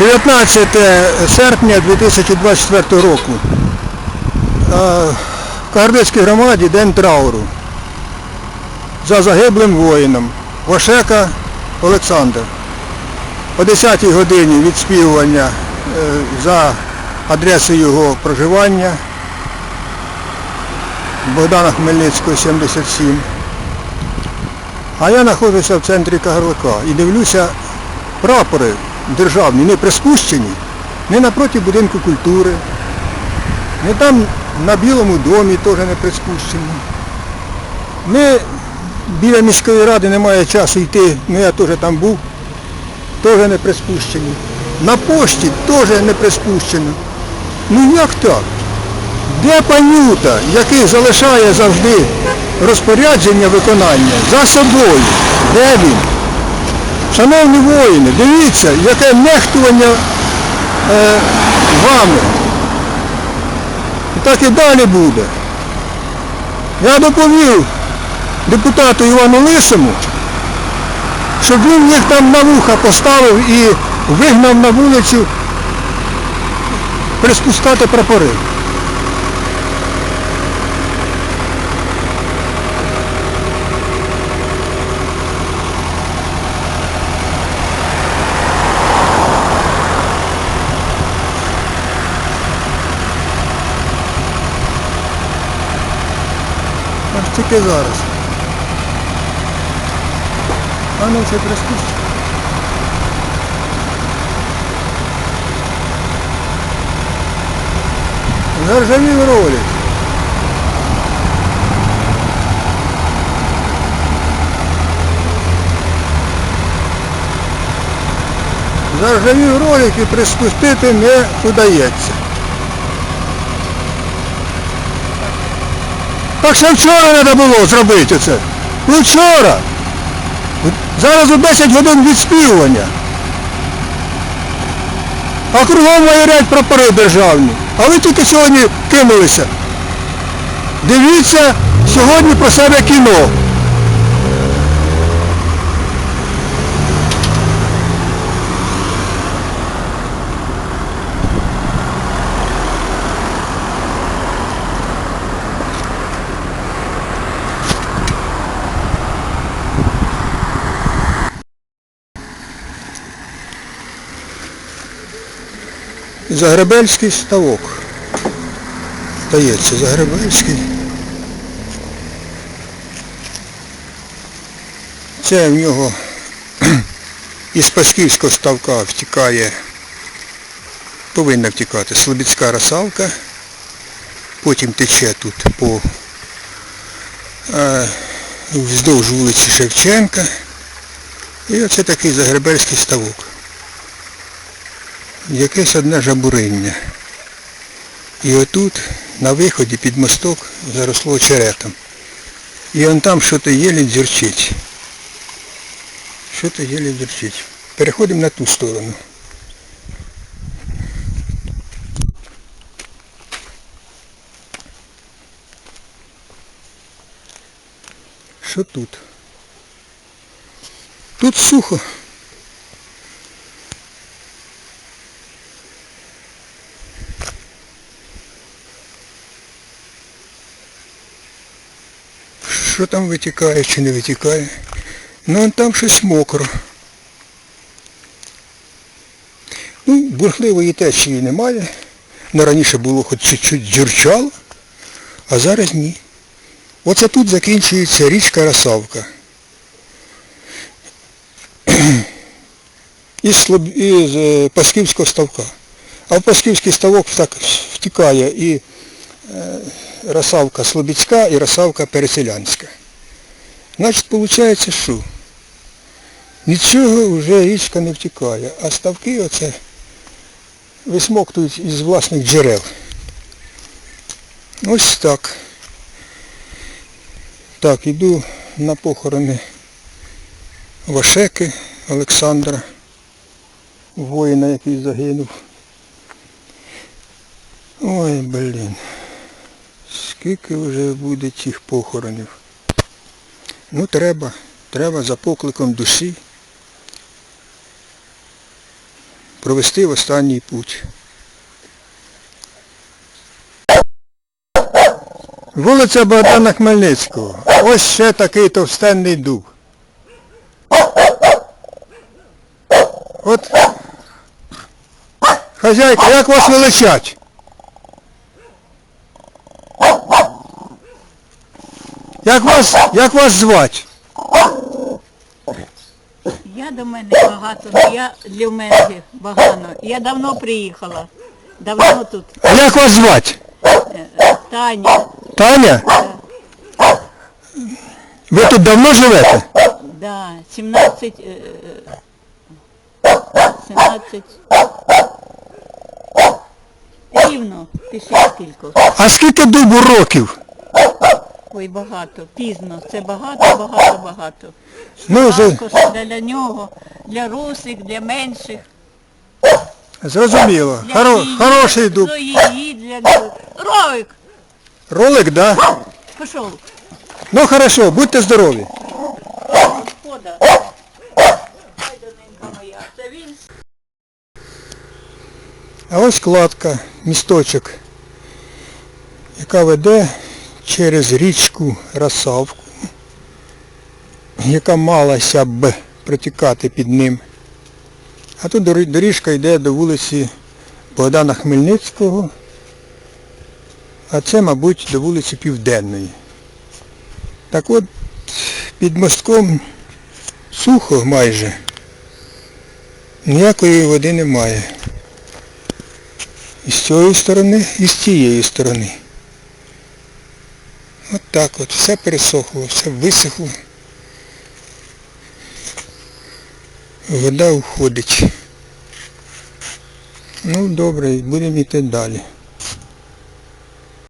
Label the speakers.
Speaker 1: 19 серпня 2024 року. Е, В Кагарлицькій громаді день трауру за загиблим воїном Вашека Олександр. О 10-й годині відспівування е, за адресою його проживання Богдана Хмельницького, 77. А я знаходжуся в центрі Кагарлика і дивлюся прапори державні не приспущені, не напроти будинку культури, не там на Білому домі теж не приспущені. Ми біля міської ради немає часу йти, ну я теж там був, теж не приспущені. На пошті теж не приспущено. Ну як так? Де панюта, який залишає завжди розпорядження виконання за собою? Де він? Шановні воїни, дивіться, яке нехтування е, вами. І так і далі буде. Я доповів депутату Івану Лисому, щоб він їх там на вуха поставив і вигнав на вулицю приспускати прапори. Тільки зараз. А ну це приспустить. Заржавів ролик. Заржавів ролик і приспустити не удається. Так ще вчора треба було зробити це. Вчора. Зараз у 10 годин відспівування. А кругом майорять прапори державні. А ви тільки сьогодні кинулися. Дивіться сьогодні про себе кіно. Загребельський ставок. Здається, Загребельський. Це в нього із Пасківського ставка втікає, повинна втікати Слобідська росалка, потім тече тут по е, вздовж вулиці Шевченка. І оце такий Загребельський ставок якесь одне жабуриння. І отут, на виході під мосток, заросло очеретом. І он там щось єлі дзюрчить. Що-то єлі дзюрчить. Переходимо на ту сторону. Що тут? Тут сухо. Що там витікає чи не витікає. Ну там щось мокро. Ну, бурхливої течії немає. Ну, раніше було хоч чуть-чуть дзюрчало, а зараз ні. Оце тут закінчується річка Росавка. Із, із е, Пасківського ставка. А в Пасківський ставок так втікає і е, Росавка Слобідська і Росавка Переселянська. Значить, виходить, що? Нічого вже річка не втікає, а ставки оце висмоктують із власних джерел. Ось так. Так, іду на похорони Вашеки Олександра, воїна, який загинув. Ой, блін. Скільки вже буде цих похоронів? Ну треба, треба за покликом душі провести в останній путь. Вулиця Богдана Хмельницького. Ось ще такий товстенний дуб. От. Хазяйка, як вас величать? Як вас, як вас звать?
Speaker 2: Я до мене багато, я для мене багато. Я давно приїхала. Давно тут.
Speaker 1: А як вас звать?
Speaker 2: Е, Таня,
Speaker 1: Таня? Ви тут давно живете?
Speaker 2: да, 17, е, е, 17, рівно, після скільки.
Speaker 1: А скільки дубу років?
Speaker 2: Ой, багато, пізно, це багато, багато, багато.
Speaker 1: За-
Speaker 2: Також для нього, для русих, для менших.
Speaker 1: зрозуміло.
Speaker 2: Для
Speaker 1: Хоро,
Speaker 2: її,
Speaker 1: хороший дуб.
Speaker 2: Для її, для... Ровик,
Speaker 1: Ролик, да?
Speaker 2: пішов.
Speaker 1: Ну хорошо, будьте здорові.
Speaker 2: Господа. Ай, доненька моя, це він
Speaker 1: А ось кладка, місточок, яка веде через річку Росавку, яка малася б протікати під ним. А тут доріжка йде до вулиці Богдана Хмельницького, а це, мабуть, до вулиці Південної. Так от, під мостком сухо майже. Ніякої води немає. І з цієї сторони, і з цієї сторони. От так от, все пересохло, все висохло. Вода уходить. Ну добре, будемо йти далі.